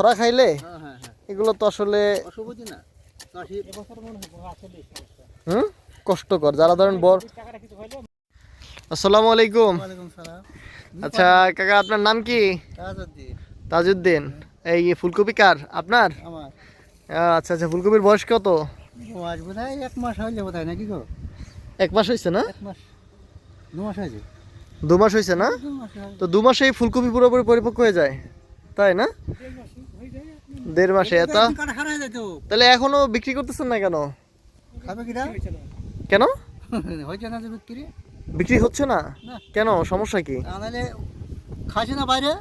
ধরা খাইলে? হ্যাঁ হ্যাঁ হ্যাঁ। এগুলো তো আসলে হুম? কষ্টকর। যারা ধরেন বর আসসালামু আলাইকুম। সালাম। আচ্ছা কাকা আপনার নাম কি? তাজউদ্দিন। এই ফুলকপি কার? আপনার? আচ্ছা আচ্ছা ফুলকপির বয়স কত? এক মাস হইলে বোধ নাকি গো? এক মাস হয়েছে না? দু মাস হয়েছে দু মাস হয়েছে না? তো দু মাসে ফুলকপি পুরোপুরি পরিপক্ক হয়ে যায়। তাই না? দেড় মাসে এত? হয়ে তাহলে এখনও বিক্রি করতেছেন না কেন? খাবে কিনা কেন? হয়েছে না বিক্রি? বিক্রি হচ্ছে না। কেন? সমস্যা কি? খাচ্ছে না বাইরে?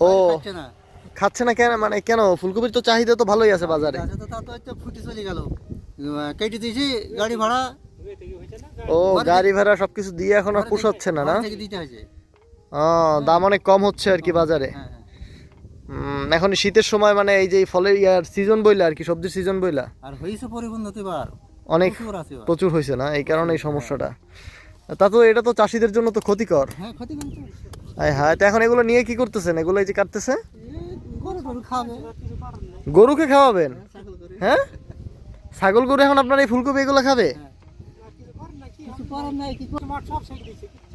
ও খাচ্ছে না। কেন? মানে কেন? ফুলকপির তো চাহিদা তো ভালোই আছে বাজারে। আছে তা তো হয়তো ফুটে চলে গেল। কেটে দিয়েছি গাড়ি ভাড়া। ও গাড়ি ভাড়া সবকিছু দিয়ে এখন আর পোষাচ্ছে না না? ও দাম অনেক কম হচ্ছে আর কি বাজারে। হ্যাঁ। হ্যাঁ উম, এখন শীতের সময় মানে এই যে ফলের ইয়ার সিজন বইলা আর কি সবজির সিজন বইলা। আর হয়েছে পরিপূর্ণ এবার। অনেক প্রচুর হয়েছে না? এই কারণে এই সমস্যাটা। তা তো এটা তো চাষিদের জন্য তো ক্ষতিকর। হ্যাঁ হ্যাঁ হ্যাঁ তো এখন এগুলো নিয়ে কি করতেছেন? এগুলো এই যে কাটতেছে? গরু টরু খাবে। গরুকে খাওয়াবেন? হ্যাঁ ছাগল গরু। এখন আপনার এই ফুলকপি এগুলো খাবে?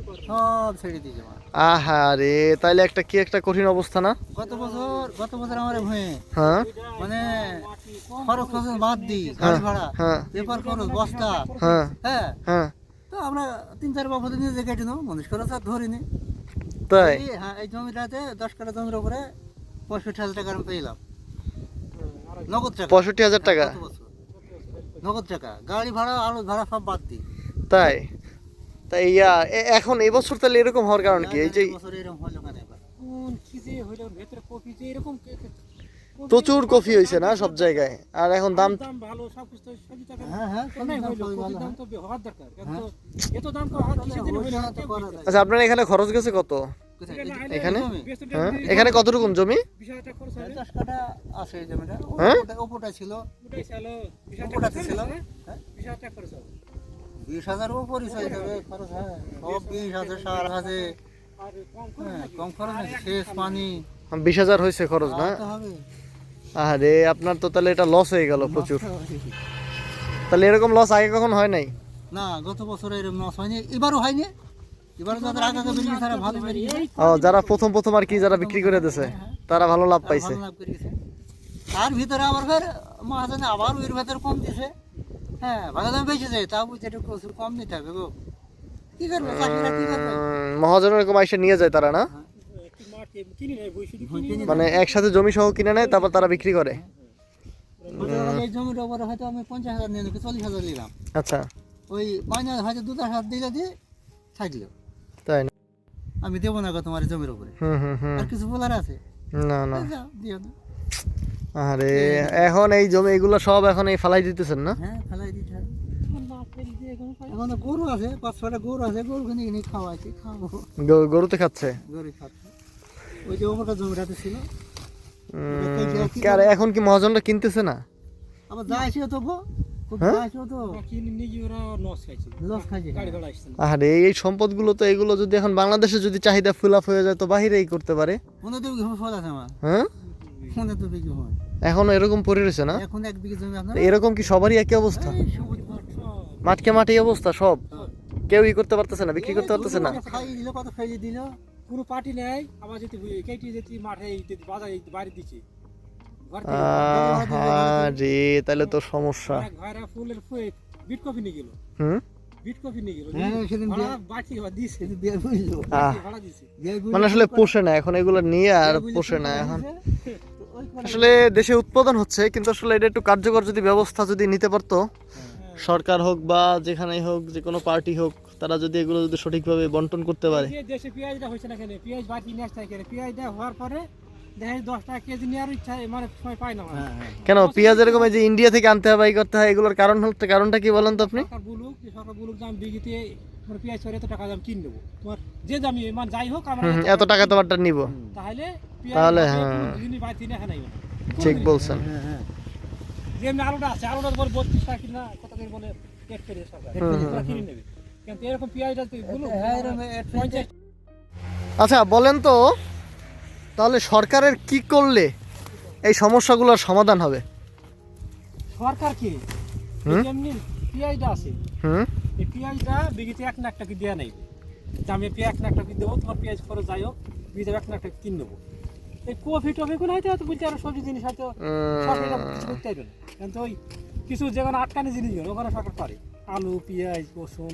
কিছু করার নাই কি করব? সব ছেড়ে দিয়েছে মা। আহা রে তাইলে একটা কি একটা কঠিন অবস্থা না? গত বছর গত বছর আমার ভয়ে। হ্যাঁ। মানে খরচ খরচ বাদ দিই গাড়ি ভাড়া হ্যাঁ। পেপার খরচ বস্তা হ্যাঁ। হ্যাঁ। হ্যাঁ। তো আমরা তিন চার বাবদ কেটে নেব মানুষ খরচ আর ধরিনি তাই? হ্যাঁ এই জমিটাতে দশ কাটা জমির উপরে পঁয়ষট্টি হাজার টাকা আমি পেলাম। নগদ টাকা। পঁয়ষট্টি হাজার টাকা? নগদ টাকা। গাড়ি ভাড়া আলো ভাড়া সব বাদ দিই। তাই? তাই ইয়া এখন এবছর তাহলে এরকম হওয়ার কারণ কি? এই যে বছর এরকম হলো কেন এবার? প্রচুর কফি হয়েছে না সব জায়গায়? আর এখন দাম হ্যাঁ হ্যাঁ ভালো, হ্যাঁ। আচ্ছা আপনার এখানে খরচ গেছে কত? এখানে? হ্যাঁ এখানে কতটুকুন জমি? আছে জমিটা। হ্যাঁ? ওপরটা- ছিল। ছিল হ্যাঁ? বিশ যাবে খরচ হ্যাঁ। সব সার আছে। হ্যাঁ কম খরচ নাকি পানি। বিশ হাজার হয়েছে খরচ না? হবে। আরে আপনার তো তাহলে এটা লস হয়ে গেল প্রচুর। তাহলে এরকম লস আগে কখন হয় নাই? না গত বছর এরকম নষ্ট হয়নি এবারও হয়নি। এবারও যাদের আগে আগে বেরিয়ে তারা ভালো বেরিয়ে ও যারা প্রথম প্রথম আর কি যারা বিক্রি করে দিছে তারা ভালো লাভ পাইছে। ভালো লাভ গেছে তার ভিতরে আবার ফের মহাজনে আবার ওর ভেতরে কম দিছে। হ্যাঁ ভালো দামে বেঁচেছে তা বুঝতে একটু প্রচুর কম নিতে হবে গো। কি করবে চাষিরা কি করবে? উম, এরকম আইসে নিয়ে যায় তারা না? মানে একসাথে জমি সহ কিনে নেয় তারপর তারা বিক্রি করে। এই জমির উপরে হয়তো আমি পঞ্চাশ হাজার নিয়ে চল্লিশ হাজার নিলাম। আচ্ছা। ওই হয়তো দু হাজার দিলে দিয়ে থাকল। তাই না? আমি দেবো না গো তোমার জমির উপরে হুম হুম হুম। আর কিছু বলার আছে? না না। দিও না। আরে এখন এই জমি এগুলো সব এখন এই ফালাই দিতেছেন না? হ্যাঁ ফেলাই দিতে এখন তো গরু আছে পাঁচ ছটা গরু আছে গরু কিনে কিনে খাওয়াইছি খাব গরুতে খাচ্ছে? গরু খাচ্ছে। ওই যে ওপরটা জমিটাতে ছিল। আর এখন কি মহাজনরা কিনতেছে না? আবার যা তো গো হ্যাঁ? আরে এই সম্পদগুলো তো এগুলো যদি এখন বাংলাদেশে যদি চাহিদা ফুল আপ হয়ে যায় তো বাহিরেই করতে পারে। মনে তো বিঘে ফল আছে আমার। হ্যাঁ? মনে তো বিঘে হয়। এখন এরকম পড়ে রয়েছে না? এখন এক বিঘে জমি আপনার? এরকম কি সবারই একই অবস্থা। মাঠকে মাঠে অবস্থা সব? কেউ ই করতে পারতেছে না বিক্রি করতে পারতেছে না? দিল কত দিল? কোনো পার্টি নেই আবার যদি কেটে যদি মাঠে যদি বাজারে এই বাড়ি দিচ্ছে ঘর তাহলে তো সমস্যা। ভাইরা ফুলের ফুয়ে বিট কফি নিয়ে গেল। হুম? হ্যাঁ, মানে আসলে পোষে না এখন এগুলো নিয়ে আর পোষে না এখন আসলে দেশে উৎপাদন হচ্ছে কিন্তু আসলে এটা একটু কার্যকর যদি ব্যবস্থা যদি নিতে পারতো সরকার হোক বা যেখানেই হোক যে কোনো পার্টি হোক তারা যদি এগুলো যদি সঠিকভাবে বন্টন করতে পারে। দেশে পেঁয়াজটা হয়েছে না কেন? পেঁয়াজ বাড়তি নিয়ে আসতে কেন? পেঁয়াজটা হওয়ার পরে মানে মানে। হ্যাঁ, হ্যাঁ। কেন পেঁয়াজ এরকম যে ইন্ডিয়া থেকে আনতে হবে করতে হয় এগুলোর কারণ হচ্ছে কারণটা কি বলেন তো আপনি? এত টাকা মানে যাই হোক আমরা হুম, হুম, এত টাকা তোমারটা নিব। তাহলে তাহলে হ্যাঁ। হ্যাঁ ঠিক বলছেন। হ্যাঁ, হ্যাঁ। যেমনি আলুটা আছে আলুটা বলে বত্রিশ টাকা কিনা কত করে বলে এক করে সরকার কিনে নেবে। কিন্তু এরকম পেঁয়াজটা তুই বলুক হ্যাঁ, এরকম এক- পঞ্চাশ আচ্ছা বলেন তো তাহলে সরকারের কি করলে এই সমস্যাগুলোর সমাধান হবে? সরকার কি? যেমনি পিআইটা আছে। হুম? এই পেঁয়াজটা বিঘিতে এক লাখ টাকা দেওয়া নেই। যে আমি পেঁয়াজ এক লাখ টাকা দেবো তোমার পেঁয়াজ খরচ যাই হোক বিঘিতে এক লাখ টাকা কিনে নেব। এই কফি টফি কোনো হয়তো হয়তো বলতে আরও সবজি জিনিস হয়তো সরকার করতে পারবে না। কিন্তু ওই কিছু যেখানে আটকানি জিনিসগুলো ওখানে সরকার পারে। আলু পেঁয়াজ রসুন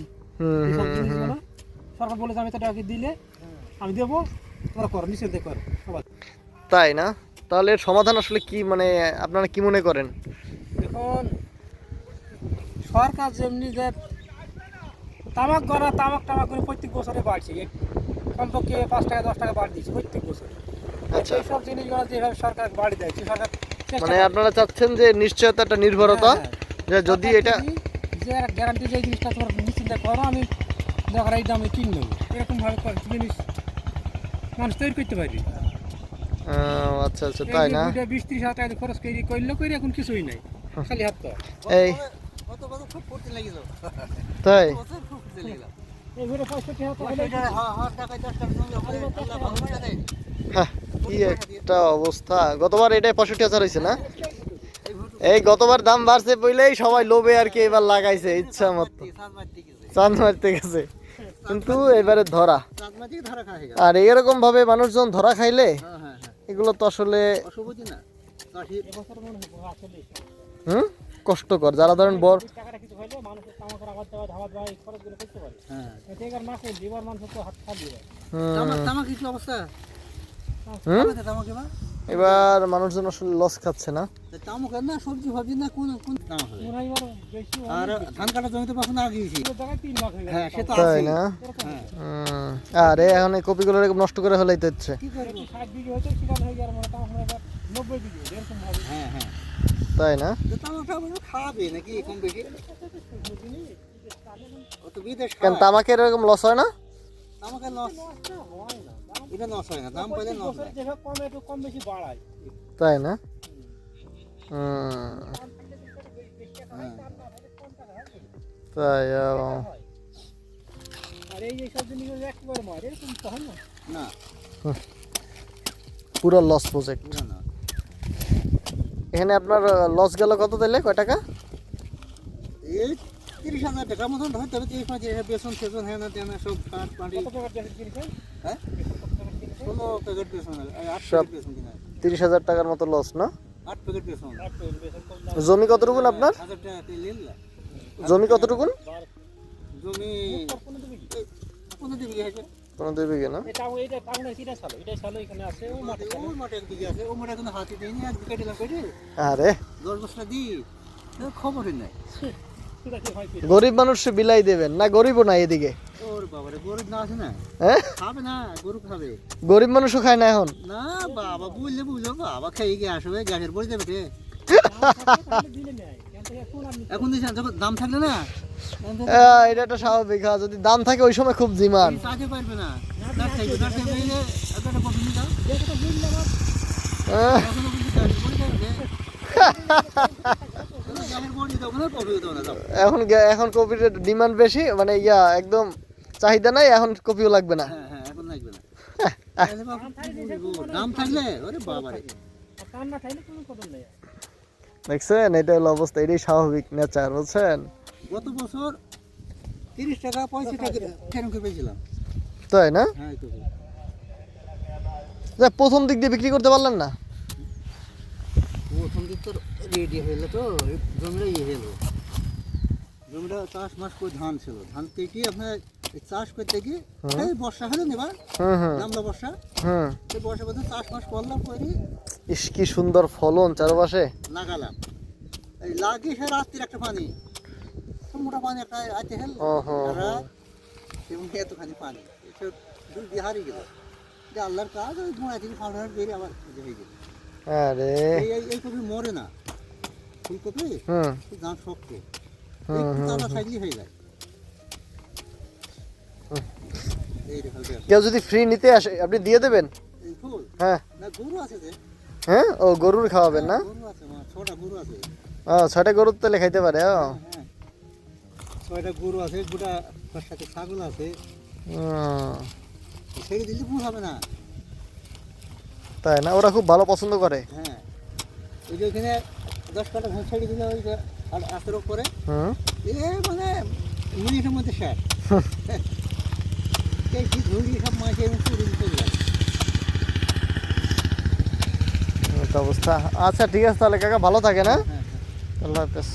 এইসব জিনিসগুলো সরকার বলে যে আমি তো টাকা দিলে আমি দেবো। তোমরা করো নিশ্চিন্তে করো সবাই। তাই না? তাহলে এর সমাধান আসলে কি মানে আপনারা কি মনে করেন? এখন সরকার যেমনি যে তামাক গড়া তামাক টামাক করে প্রত্যেক বছরে বাড়ছে। কমপক্ষে পাঁচ টাকা দশ টাকা বাড় দিচ্ছে প্রত্যেক বছরে। আচ্ছা। সব জিনিসগুলো যেভাবে সরকার বাড়ি দেয় সরকার মানে আপনারা চাচ্ছেন যে নিশ্চয়তা একটা নির্ভরতা হ্যাঁ, যে যদি এটা যে গ্যারান্টি যে জিনিসটা তোমার নিশ্চিন্তা করো আমি দরকার এই দামে জিনিস মানুষ তৈরি করতে পারবি। আচ্ছা আচ্ছা তাই না? বিশ ত্রিশ হাজার টাকা খরচ করে করলে করে এখন কিছুই নাই। খালি হাত তো এই। তাই? বছর খুব ফুর্তি লাগিল এই ঘুরে পঁয়ষট্টি হাজার টাকা পয়সাটা দিয়ে- হ- হ টাকায় দশ টাকা সঙ্গে ওখানে আল্লাহ ভালো টাকা দেয়। হ্যাঁ, কি একটা অবস্থা। গতবার এটাই পঁয়ষট্টি হাজার হয়েছে না? এই গতবার দাম বাড়ছে বইলেই সবাই লোভে আর কি এবার লাগাইছে ইচ্ছা মতো। চাঁদ মারতে গেছে। কিন্তু এবারে ধরা। আর এরকম ভাবে মানুষজন ধরা খাইলে হ্যাঁ, হ্যাঁ, হ্যাঁ। এগুলো তো আসলে হুম? কষ্টকর। যারা ধরেন বর হুম, তামাক, তামাক কি অবস্থা? হুম? তামাকে, তামাকে এবার মানুষজন আসলে লস খাচ্ছে না। তা তামাকের না সবজি না কোন কোন তামাক হবে? হয় এবার বেশি আর ধান কাটা জমিতে পাখন আগিয়েছি। অনেক জায়গায় তিন লাখ হয়ে হ্যাঁ সে তো তাই না? হ্যাঁ। আরে এখন এই কপিগুলো এরকম নষ্ট করে হচ্ছে। হয়ে তামাক হয় ভাবে হ্যাঁ হ্যাঁ। তাই না? তো তো কেন। তামাকের এরকম লস হয় না? হয় না দাম এটা হয় না দাম পাইলে প্রত্যেক হয়। যেভাবে কমে একটু কম বেশি বাড়ায়। তাই না? হ্যাঁ তাই হয় না। পুরো লস প্রজেক্ট এখানে আপনার লস গেল কত দিলে কয় টাকা? এই তিরিশ হাজার টাকা মতন তিরিশ পঁয়ত্রিশ হাজার বেসন ফেসন হ্যাঁ না সব কাঠ পাটি হ্যাঁ? তিরিশ হাজার টাকার মতো লস না? জমি কতটুকুন আপনার? জমি কতটুকুন? পনেরো বিঘে না? আরে। গরিব মানুষ বিলাই দেবেন না গরিবও না এদিকে? গরিব মানুষও খায় না এখন? না বাবা বুঝলে বুঝলো বাবা খেয়ে গিয়ে আসবে গ্যাসের পরে যাবে রে তাহলে দিলে নেয় কিন্তু এখন দাম থাকলে না? এটা একটা স্বাভাবিক হ্যাঁ, যদি দাম থাকে ওই সময় খুব ডিমান্ড। পারবে না। এখন এখন কপির ডিমান্ড বেশি মানে ইয়া একদম চাহিদা নাই এখন কপিও লাগবে না। হ্যাঁ হ্যাঁ নেই। দেখছেন এটা হলো অবস্থা এটাই স্বাভাবিক নেচার বুঝছেন? গত বছর তিরিশ টাকা পঁয়ত্রিশ টাকা করে পেয়েছিলাম? তাই না? হ্যাঁ প্রথম দিক দিয়ে বিক্রি করতে পারলেন না? প্রথম দিক তো রেডি হইল তো জমিটা ইয়ে হলো জমিটা চাষ মাস করে ধান ছিল। ধান কেটে আপনার চাষ করতে গিয়ে এই বর্ষা হলো না এবার? হুম হুম নামলো বর্ষা। এই বর্ষা করতে চাষ মাস করলাম করে। ইস কি সুন্দর ফলন চারপাশে। লাগালাম। এই লাগিয়ে সে রাত্রির একটা পানি। মোটা পানি একটা আছে হেল। এবং এতখানি পানি। এসব দুই দিয়ে হারিয়ে গেল। যে আল্লাহর কাজ ওই মোড়া থেকে ফাউন্ডার বেরিয়ে আবার হয়ে গেল। আরে। এই কপি মরে না। ফুলকপি? গাছ শক্ত। চালা থাকলেই হয়ে যায়। কেউ যদি ফ্রি নিতে আসে আপনি দিয়ে দেবেন? হ্যাঁ।, হ্যাঁ। ও গরুর খাওয়াবেন না? হ্যাঁ, ও ছয়টা গরুর তাহলে খাইতে পারে ও। হ্যাঁ, ছয়টা গরু আছে সাথে ছাগল আছে। ভুল হবে না। তাই না? ওরা খুব ভালো পছন্দ করে। হ্যাঁ। ওই যে ওইখানে দশ কাটা ঘর ছেড়ে দিলে ওই আঠারো করে। এ মানে মিনিটের মধ্যে শেষ। অবস্থা। আচ্ছা ঠিক আছে তাহলে কাকা ভালো থাকে না হ্যাঁ? আল্লাহ হাফেজ।